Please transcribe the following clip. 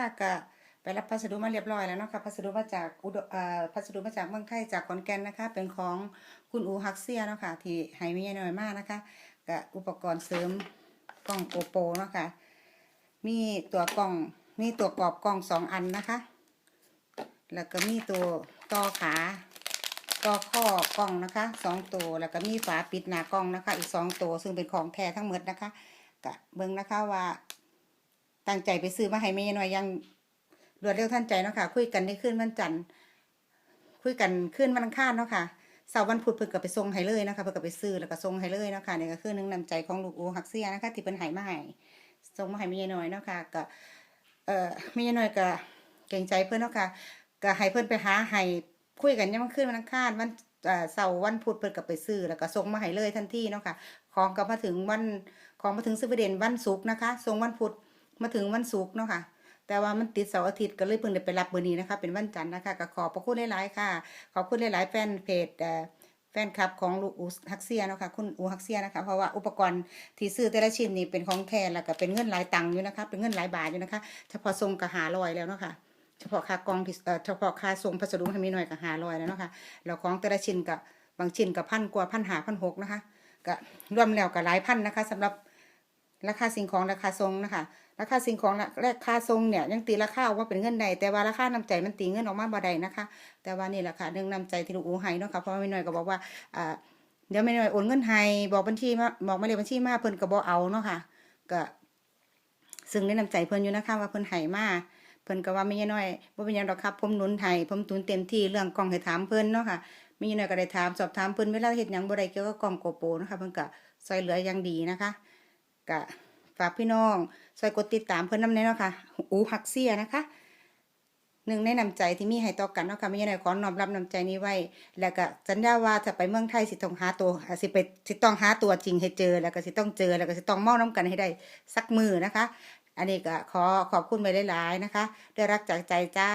ค่ะก็ไปรับพัสดุมาเรียบร้อยแล้วเนาะค่ะพัสดุมาจากอุดอ่อพัสดุมาจากเมืองไทยจากขอนแก่นนะคะ เป็นของคุณอูฮักเซียเนาะค่ะที่ให้ไม่ใหญ่น้อยมากนะคะก็อุปกรณ์เสริมกล้องโอโปเนาะค่ะมีตัวกล้องมีตัวกรอบกล้องสองอันนะคะ แล้วก็มีตัวต่อขาต่อข้อกล้องนะคะสองตัวแล้วก็มีฝาปิดหน้ากล้องนะคะ อีกสองตัวซึ่งเป็นของแท้ทั้งหมดนะคะก็เบิ่งนะคะว่า ตั้งใจไปซื้อมาให้แม่หน่อยยังรวดเร็วทันใจเนาะค่ะ คุยกันในคืนวันจันทร์คุยกันคืนวันอังคารเนาะค่ะเสาร์วันพุธเพิ่นก็ไปส่งให้เลยนะคะเพิ่นก็ไปซื้อแล้วก็ส่งให้เลยเนาะค่ะนี่ก็คือหนึงนำใจของลูกอูฮักเซียนะคะที่เพิ่นให้มาให้ส่งมาให้แม่หน่อยเนาะค่ะก็เอ่อแม่หน่อยก็เกรงใจเพิ่นเนาะค่ะก็ให้เพิ่นไปหาให้คุยกันยามมื้นวันอังคารวันเสาร์วันพุธเพิ่นก็ไปซื้อแล้วก็ส่งมาให้เลยทันทีเนาะค่ะของก็มาถึงวันของมาถึงสวีเดนวันศุกร์นะคะส่งวันพุธ มาถึงวันศุกร์เนาะค่ะแต่ว่ามันติดเสาร์อาทิตย์ก็เลยเพิ่งได้ไปรับเบอร์นี้นะคะ เป็นวันจันทร์นะคะก็ขอบพระคุณหลายๆค่ะ ขอบคุณหลายๆแฟนเพจแฟนคลับของลูกอูฮักเซียนะคะคุณอูฮักเซียนะคะเพราะว่าอุปกรณ์ที่ซื้อแต่ละชิ้นนี่เป็นของแท้แล้วก็เป็นเงินหลายตังค์อยู่นะคะ เป็นเงินหลายบาทอยู่นะคะ เฉพาะทรงก็หาลอยแล้วเนาะค่ะเฉพาะค่ากองที่เอ่อเฉพาะค่าส่งพัสดุให้มีหน่อยก็หาลอยแล้วเนาะค่ะแล้วของแต่ละชิ้นก็บบางชิ้นก็พันกว่าพันหาพันหกนะคะก็รวมแล้วก็หลายพันนะคะสำหรับ ราคาสิ่งของราคาทรงนะคะ ราคาสิ่งของราคาทรงเนี่ยยังตีราคาออกมาเป็นเงินใดแต่ว่าราคาน้ำใจมันตีเงินออกมาบ่ได้นะคะ แต่ว่านี่แหละค่ะเรื่องน้ำใจที่ลูกอูให้เนาะค่ะเพราะว่าแม่น้อยก็บอกว่าอ่าเดี๋ยวแม่น้อยโอนเงินให้บอกบัญชีมาบอกมาเลยบัญชีมาเพิ่นก็บ่เอาเนาะค่ะก็ซึ่งในน้ำใจเพิ่นอยู่นะคะว่าเพิ่นให้มาเพิ่นก็ว่าไม่น้อยบ่เป็นหยังดอกครับผมหนุนให้ผมทุนเต็มที่เรื่องกล้องให้ถามเพิ่นเนาะค่ะมีน้อยก็ได้ถามสอบถามเพิ่นเวลาเฮ็ดหยังบ่ได้เกี่ยวกับกล้องโกโปรนะคะเพิ่นก็ช่วยเหลืออย่างดีนะคะ ก็ฝากพี่น้องช่วยกดติดตามเพื่อนน้ำแน่เนาะค่ะอูฮักเซียนะคะหนึ่งในน้ำใจที่มีให้ต่อกันเนาะค่ะไม่ใช่ไหนขอน้อมรับน้ำใจนี้ไว้ แล้วก็สัญญาว่าถ้าไปเมืองไทยสิต้องหาตัวสิไปสิต้องหาตัวจริงให้เจอ แล้วก็สิต้องเจอ แล้วก็สิต้องเมาน้ำกันให้ได้สักมือนะคะ อันนี้ก็ขอขอบคุณไปหลายๆนะคะด้วยรักจากใจจ้า